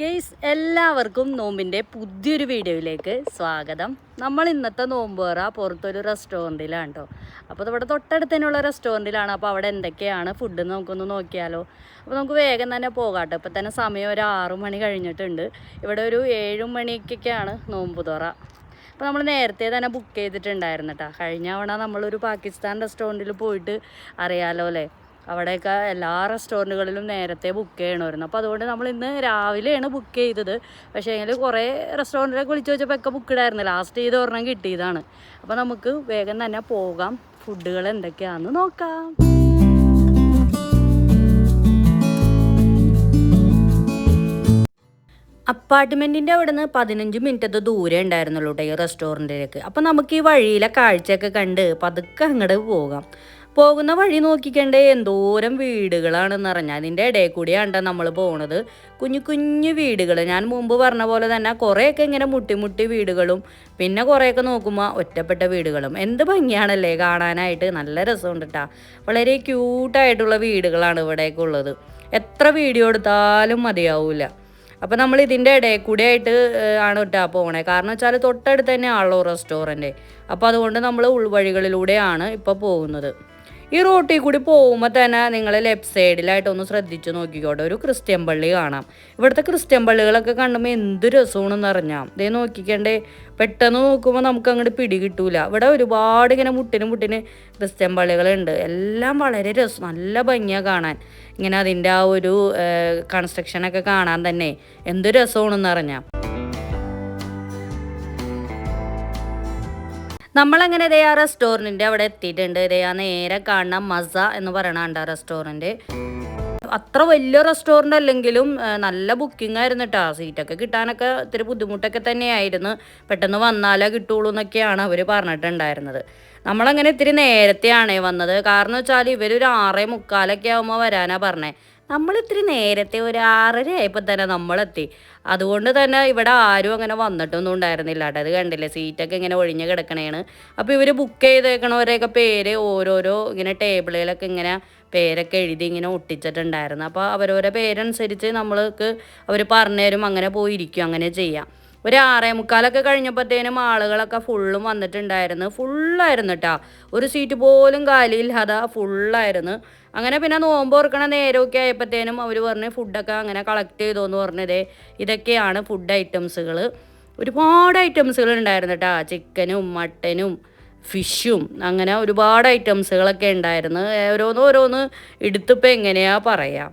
Guys എല്ലാവർക്കും നോമ്പിന്റെ പുതിയൊരു വീഡിയോയിലേക്ക് സ്വാഗതം. നമ്മൾ ഇന്നത്തെ നോമ്പ് പറ പുറത്തൊരു റെസ്റ്റോറന്റിലാണ് കേട്ടോ അപ്പോൾ ഇവിടെ തൊട്ടടുത്ത് തന്നെയുള്ള റെസ്റ്റോറന്റിലാണ് അപ്പോൾ അവിടെ എന്തൊക്കെയാണ് ഫുഡ് നമുക്കൊന്ന് നോക്കിയാലോ. അപ്പോൾ നമുക്ക് വേഗം തന്നെ പോകാം കേട്ടോ ഇപ്പോൾ തന്നെ സമയം ഒരു ആറു മണി കഴിഞ്ഞിട്ടുണ്ട്. ഇവിടെ ഒരു ഏഴു മണിക്കൊക്കെയാണ് നോമ്പ് തുറ. അപ്പോൾ നമ്മൾ നേരത്തെ തന്നെ ബുക്ക് ചെയ്തിട്ടുണ്ടായിരുന്നു കേട്ടോ കഴിഞ്ഞ തവണ നമ്മളൊരു പാകിസ്ഥാൻ റെസ്റ്റോറന്റിൽ പോയിട്ട് അറിയാലോ അല്ലേ? അവിടെയൊക്കെ എല്ലാ റെസ്റ്റോറന്റുകളിലും നേരത്തെ ബുക്ക് ചെയ്യണമായിരുന്നു. അപ്പോൾ അതുകൊണ്ട് നമ്മൾ ഇന്ന് രാവിലെയാണ് ബുക്ക് ചെയ്തത്. പക്ഷേ എങ്കിൽ കുറേ റെസ്റ്റോറന്റിലൊക്കെ വിളിച്ചു വെച്ചപ്പോൾ ഒക്കെ ബുക്ക് ഇടായിരുന്നു. ലാസ്റ്റ് ചെയ്ത് ഒരെണ്ണം കിട്ടിയതാണ്. അപ്പോൾ നമുക്ക് വേഗം തന്നെ പോകാം. ഫുഡുകൾ എന്തൊക്കെയാണെന്ന് നോക്കാം. അപ്പാർട്ട്മെന്റിന്റെ അവിടെ നിന്ന് പതിനഞ്ച് മിനിറ്റത്തെ ദൂരെ ഉണ്ടായിരുന്നുള്ളൂ കേട്ടോ ഈ റെസ്റ്റോറന്റിലേക്ക് അപ്പോൾ നമുക്ക് ഈ വഴിയിലെ കാഴ്ചയൊക്കെ കണ്ട് പതുക്കെ അങ്ങോട്ട് പോകാം. പോകുന്ന വഴി നോക്കിക്കണ്ടേ? എന്തോരം വീടുകളാണെന്ന് അറിഞ്ഞാൽ അതിന്റെ ഇടയിൽ കൂടിയാണ് നമ്മൾ പോണത്. കുഞ്ഞു കുഞ്ഞു വീടുകൾ ഞാൻ മുമ്പ് പറഞ്ഞ പോലെ തന്നെ കുറേയൊക്കെ ഇങ്ങനെ മുട്ടിമുട്ടി മുട്ടി വീടുകളും പിന്നെ കുറേയൊക്കെ നോക്കുമ്പോൾ ഒറ്റപ്പെട്ട വീടുകളും. എന്ത് ഭംഗിയാണല്ലേ കാണാനായിട്ട്? നല്ല രസമുണ്ട് കേട്ടോ വളരെ ക്യൂട്ടായിട്ടുള്ള വീടുകളാണ് ഇവിടെയൊക്കെ ഉള്ളത്. എത്ര വീഡിയോ എടുത്താലും മതിയാവില്ല അപ്പോൾ നമ്മൾ ഇതിന്റെ ഇടയിൽ കൂടെ ആയിട്ട് ആണ് കേട്ടോ പോകണേ കാരണം വെച്ചാൽ തൊട്ടടുത്ത് തന്നെ ആണല്ലോ റെസ്റ്റോറന്റ് അപ്പോൾ അതുകൊണ്ട് നമ്മൾ ഉൾവഴികളിലൂടെയാണ് ഇപ്പോൾ പോകുന്നത്. ഈ റോട്ടിൽ കൂടി പോകുമ്പോൾ തന്നെ നിങ്ങൾ ലെഫ്റ്റ് സൈഡിലായിട്ട് ഒന്ന് ശ്രദ്ധിച്ചു നോക്കിക്കോട്ടെ ഒരു ക്രിസ്ത്യൻ പള്ളി കാണാം. ഇവിടുത്തെ ക്രിസ്ത്യൻ പള്ളികളൊക്കെ കണ്ടുമ്പോൾ എന്ത് രസമാണെന്ന് അറിഞ്ഞാൽ ഇതേ നോക്കിക്കണ്ടേ പെട്ടെന്ന് നോക്കുമ്പോൾ നമുക്ക് അങ്ങോട്ട് പിടി കിട്ടൂല. ഇവിടെ ഒരുപാട് ഇങ്ങനെ മുട്ടിന് മുട്ടിന് ക്രിസ്ത്യൻ പള്ളികളുണ്ട്. എല്ലാം വളരെ രസം നല്ല ഭംഗിയാണ് കാണാൻ. ഇങ്ങനെ അതിന്റെ ആ ഒരു കൺസ്ട്രക്ഷനൊക്കെ കാണാൻ തന്നെ എന്ത് രസമാണെന്ന് അറിഞ്ഞാൽ നമ്മളങ്ങനെ ഇതേ ആ റെസ്റ്റോറന്റിന്റെ അവിടെ എത്തിയിട്ടുണ്ട്. ഇതേ ആ നേരെ കാണുന്ന മസ എന്ന് പറയണ റെസ്റ്റോറന്റ് അത്ര വലിയ റെസ്റ്റോറന്റ് അല്ലെങ്കിലും നല്ല ബുക്കിംഗ് ആയിരുന്നു കേട്ടോ സീറ്റൊക്കെ കിട്ടാനൊക്കെ ഇത്തിരി ബുദ്ധിമുട്ടൊക്കെ തന്നെയായിരുന്നു. പെട്ടെന്ന് വന്നാലേ കിട്ടുള്ളൂ എന്നൊക്കെയാണ് അവർ പറഞ്ഞിട്ടുണ്ടായിരുന്നത്. നമ്മളങ്ങനെ ഇത്തിരി നേരത്തെയാണേ വന്നത്. കാരണം വെച്ചാൽ ഇവരൊരു ആറേ മുക്കാലൊക്കെ ആകുമ്പോൾ വരാനാണ് പറഞ്ഞേ. നമ്മൾ ഇത്തിരി നേരത്തെ ഒരു ആറര ആയപ്പോൾ തന്നെ നമ്മളെത്തി. അതുകൊണ്ട് തന്നെ ഇവിടെ ആരും അങ്ങനെ വന്നിട്ടൊന്നും ഉണ്ടായിരുന്നില്ല കേട്ടോ. അത് കണ്ടില്ലേ? സീറ്റൊക്കെ ഇങ്ങനെ ഒഴിഞ്ഞ് കിടക്കണേണ്. അപ്പോൾ ഇവർ ബുക്ക് ചെയ്തേക്കണവരെയൊക്കെ പേര് ഓരോരോ ഇങ്ങനെ ടേബിളിലൊക്കെ ഇങ്ങനെ പേരൊക്കെ എഴുതി ഇങ്ങനെ ഒട്ടിച്ചിട്ടുണ്ടായിരുന്നു. അപ്പോൾ അവരവരെ പേരനുസരിച്ച് നമ്മൾക്ക് അവർ പറഞ്ഞുതരും അങ്ങനെ പോയിരിക്കും അങ്ങനെ ചെയ്യാം. ഒരു ആറേ മുക്കാലൊക്കെ കഴിഞ്ഞപ്പോഴത്തേനും ആളുകളൊക്കെ ഫുള്ളും വന്നിട്ടുണ്ടായിരുന്നു. ഫുള്ളായിരുന്നു കേട്ടോ ഒരു സീറ്റ് പോലും കാലിയില്ലാതെ ഫുള്ളായിരുന്നു അങ്ങനെ പിന്നെ നോമ്പ് ഓർക്കണ നേരമൊക്കെ ആയപ്പോഴത്തേനും അവർ പറഞ്ഞ് ഫുഡൊക്കെ അങ്ങനെ കളക്ട് ചെയ്തോന്ന് പറഞ്ഞതേ ഇതൊക്കെയാണ് ഫുഡ് ഐറ്റംസുകൾ ഒരുപാട് ഐറ്റംസുകൾ ഉണ്ടായിരുന്നു കേട്ടോ ചിക്കനും മട്ടനും ഫിഷും അങ്ങനെ ഒരുപാട് ഐറ്റംസുകളൊക്കെ ഉണ്ടായിരുന്നു. ഓരോന്ന് ഓരോന്ന് എടുത്തിപ്പോൾ എങ്ങനെയാ പറയാം?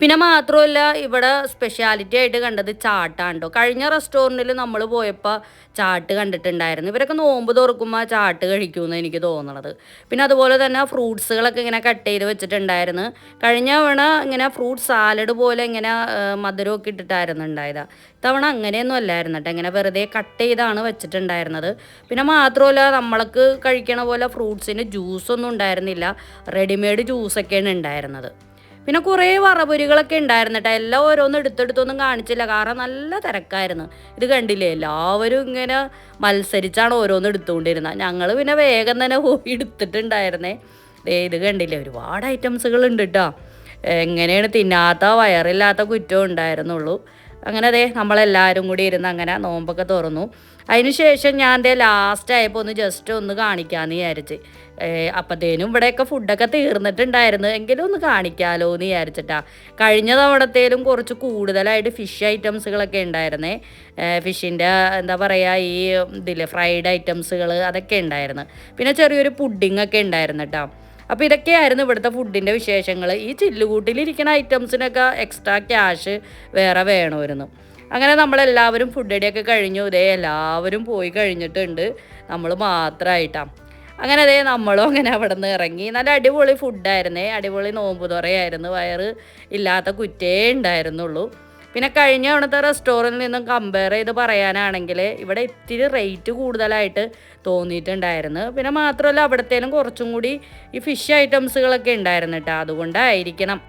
പിന്നെ മാത്രമല്ല ഇവിടെ സ്പെഷ്യാലിറ്റി ആയിട്ട് കണ്ടത് ചാട്ടാണ് കേട്ടോ കഴിഞ്ഞ റെസ്റ്റോറന്റിൽ നമ്മൾ പോയപ്പോൾ ചാട്ട് കണ്ടിട്ടുണ്ടായിരുന്നു. ഇവരൊക്കെ നോമ്പ് തുറക്കുമ്പോൾ ചാട്ട് കഴിക്കുമെന്ന് എനിക്ക് തോന്നണത്. പിന്നെ അതുപോലെ തന്നെ ഫ്രൂട്ട്സുകളൊക്കെ ഇങ്ങനെ കട്ട് ചെയ്ത് വെച്ചിട്ടുണ്ടായിരുന്നു. കഴിഞ്ഞ തവണ ഇങ്ങനെ ഫ്രൂട്ട് സാലഡ് പോലെ ഇങ്ങനെ മധുരമൊക്കെ ഇട്ടിട്ടായിരുന്നു ഉണ്ടായത്. ഇത്തവണ അങ്ങനെയൊന്നും അല്ലായിരുന്നു കേട്ടോ. ഇങ്ങനെ വെറുതെ കട്ട് ചെയ്താണ് വെച്ചിട്ടുണ്ടായിരുന്നത്. പിന്നെ മാത്രമല്ല നമ്മൾക്ക് കഴിക്കണ പോലെ ഫ്രൂട്ട്സിന് ജ്യൂസൊന്നും ഉണ്ടായിരുന്നില്ല. റെഡിമെയ്ഡ് ജ്യൂസൊക്കെയാണ് ഉണ്ടായിരുന്നത്. പിന്നെ കുറേ വറപൊരികളൊക്കെ ഉണ്ടായിരുന്നു കേട്ടോ എല്ലാം ഓരോന്നും എടുത്തെടുത്തൊന്നും കാണിച്ചില്ല. കാരണം നല്ല തിരക്കായിരുന്നു. ഇത് കണ്ടില്ലേ? എല്ലാവരും ഇങ്ങനെ മത്സരിച്ചാണ് ഓരോന്നും എടുത്തുകൊണ്ടിരുന്നത്. ഞങ്ങൾ പിന്നെ വേഗം തന്നെ പോയി എടുത്തിട്ടുണ്ടായിരുന്നേ. ഇത് കണ്ടില്ലേ? ഒരുപാട് ഐറ്റംസുകൾ ഉണ്ട് കേട്ടോ എങ്ങനെയാണ് തിന്നാത്ത വയറില്ലാത്ത കുറ്റം ഉണ്ടായിരുന്നുള്ളൂ. അങ്ങനെ അതെ നമ്മളെല്ലാവരും കൂടി ഇരുന്ന് അങ്ങനെ നോമ്പൊക്കെ തുറന്നു. അതിനുശേഷം ഞാൻ എന്റെ ലാസ്റ്റ് ആയപ്പോൾ ഒന്ന് ജസ്റ്റ് ഒന്ന് കാണിക്കാമെന്ന് വിചാരിച്ച്. അപ്പത്തേനും ഇവിടെയൊക്കെ ഫുഡൊക്കെ തീർന്നിട്ടുണ്ടായിരുന്നു. എങ്കിലും ഒന്ന് കാണിക്കാമല്ലോ എന്ന് വിചാരിച്ചിട്ടാ. കഴിഞ്ഞ തവണത്തേലും കുറച്ച് കൂടുതലായിട്ട് ഫിഷ് ഐറ്റംസുകളൊക്കെ ഉണ്ടായിരുന്നേ. ഫിഷിന്റെ എന്താ പറയുക ഈ ഇതിൽ ഫ്രൈഡ് ഐറ്റംസുകൾ അതൊക്കെ ഉണ്ടായിരുന്നു. പിന്നെ ചെറിയൊരു പുഡിംഗ് ഒക്കെ ഉണ്ടായിരുന്നു കേട്ടോ അപ്പോൾ ഇതൊക്കെയായിരുന്നു ഇവിടുത്തെ ഫുഡിന്റെ വിശേഷങ്ങൾ ഈ ചില്ലുകൂട്ടിലിരിക്കുന്ന ഐറ്റംസിനൊക്കെ എക്സ്ട്രാ ക്യാഷ് വേറെ വേണമായിരുന്നു. അങ്ങനെ നമ്മളെല്ലാവരും ഫുഡ് അടിയൊക്കെ കഴിഞ്ഞു. ഇതേ എല്ലാവരും പോയി കഴിഞ്ഞിട്ടുണ്ട്. നമ്മൾ മാത്രമായിട്ടാണ് അങ്ങനെ അതേ നമ്മളും അങ്ങനെ അവിടെ നിന്ന് ഇറങ്ങി. നല്ല അടിപൊളി ഫുഡായിരുന്നേ അടിപൊളി നോമ്പ് തുറയായിരുന്നു വയറ് ഇല്ലാത്ത കുറ്റേ ഉണ്ടായിരുന്നുള്ളൂ. പിന്നെ കഴിഞ്ഞ തവണത്തെ റെസ്റ്റോറന്റിൽ നിന്നും കമ്പയർ ചെയ്ത് പറയാനാണെങ്കിൽ ഇവിടെ ഇത്തിരി റേറ്റ് കൂടുതലായിട്ട് തോന്നിയിട്ടുണ്ടായിരുന്നു. പിന്നെ മാത്രമല്ല അവിടത്തേലും കുറച്ചും കൂടി ഈ ഫിഷ് ഐറ്റംസുകളൊക്കെ ഉണ്ടായിരുന്നു കേട്ടോ അതുകൊണ്ടായിരിക്കണം.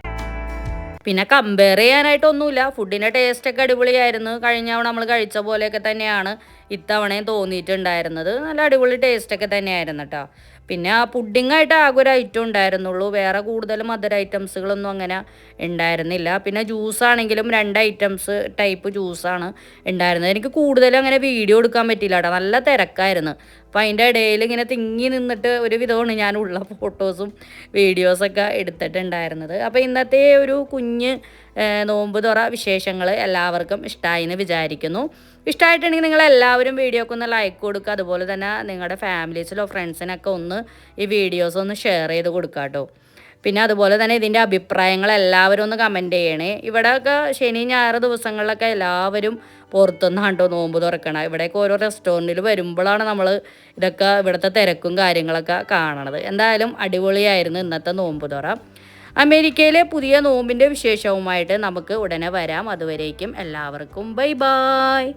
പിന്നെ കമ്പയർ ചെയ്യാനായിട്ടൊന്നുമില്ല. ഫുഡിന്റെ ടേസ്റ്റൊക്കെ അടിപൊളിയായിരുന്നു. കഴിഞ്ഞ തവണ നമ്മൾ കഴിച്ച പോലെയൊക്കെ തന്നെയാണ് ഇത്തവണയും തോന്നിയിട്ടുണ്ടായിരുന്നത്. നല്ല അടിപൊളി ടേസ്റ്റൊക്കെ തന്നെയായിരുന്നു കേട്ടോ പിന്നെ ആ പുഡിങ്ങായിട്ട് ആകെ ഒരു ഐറ്റം ഉണ്ടായിരുന്നുള്ളൂ. വേറെ കൂടുതൽ മധുര ഐറ്റംസുകളൊന്നും അങ്ങനെ ഉണ്ടായിരുന്നില്ല. പിന്നെ ജ്യൂസ് ആണെങ്കിലും രണ്ട് ഐറ്റംസ് ടൈപ്പ് ജ്യൂസാണ് ഉണ്ടായിരുന്നത്. എനിക്ക് കൂടുതലും അങ്ങനെ വീഡിയോ എടുക്കാൻ പറ്റില്ല കേട്ടോ നല്ല തിരക്കായിരുന്നു. അപ്പോൾ അതിന്റെ ഇടയിൽ ഇങ്ങനെ തിങ്ങി നിന്നിട്ട് ഒരു വിധമാണ് ഞാൻ ഉള്ള ഫോട്ടോസും വീഡിയോസൊക്കെ എടുത്തിട്ടുണ്ടായിരുന്നത്. അപ്പോൾ ഇന്നത്തെ ഒരു കുഞ്ഞ് നോമ്പ് തുറ വിശേഷങ്ങൾ എല്ലാവർക്കും ഇഷ്ടമായി എന്ന് വിചാരിക്കുന്നു. ഇഷ്ടമായിട്ടുണ്ടെങ്കിൽ നിങ്ങൾ എല്ലാവരും വീഡിയോക്ക് ഒന്ന് ലൈക്ക് കൊടുക്കുക. അതുപോലെ തന്നെ നിങ്ങളുടെ ഫാമിലീസിലോ ഫ്രണ്ട്സിനൊക്കെ ഒന്ന് ഈ വീഡിയോസ് ഒന്ന് ഷെയർ ചെയ്ത് കൊടുക്കുക കേട്ടോ പിന്നെ അതുപോലെ തന്നെ ഇതിന്റെ അഭിപ്രായങ്ങൾ എല്ലാവരും ഒന്ന് കമന്റ് ചെയ്യണേ. ഇവിടെയൊക്കെ ശനി ഞായർ ദിവസങ്ങളിലൊക്കെ എല്ലാവരും പുറത്തുനിന്ന് കണ്ടോ നോമ്പ് തുറക്കണം. ഇവിടെയൊക്കെ ഓരോ റെസ്റ്റോറന്റിൽ വരുമ്പോഴാണ് നമ്മൾ ഇതൊക്കെ ഇവിടുത്തെ തിരക്കും കാര്യങ്ങളൊക്കെ കാണണത്. എന്തായാലും അടിപൊളിയായിരുന്നു ഇന്നത്തെ നോമ്പ് തുറ. അമേരിക്കയിലെ പുതിയ നോമ്പിന്റെ വിശേഷവുമായിട്ട് നമുക്ക് ഉടനെ വരാം. അതുവരേക്കും എല്ലാവർക്കും ബൈ ബായ്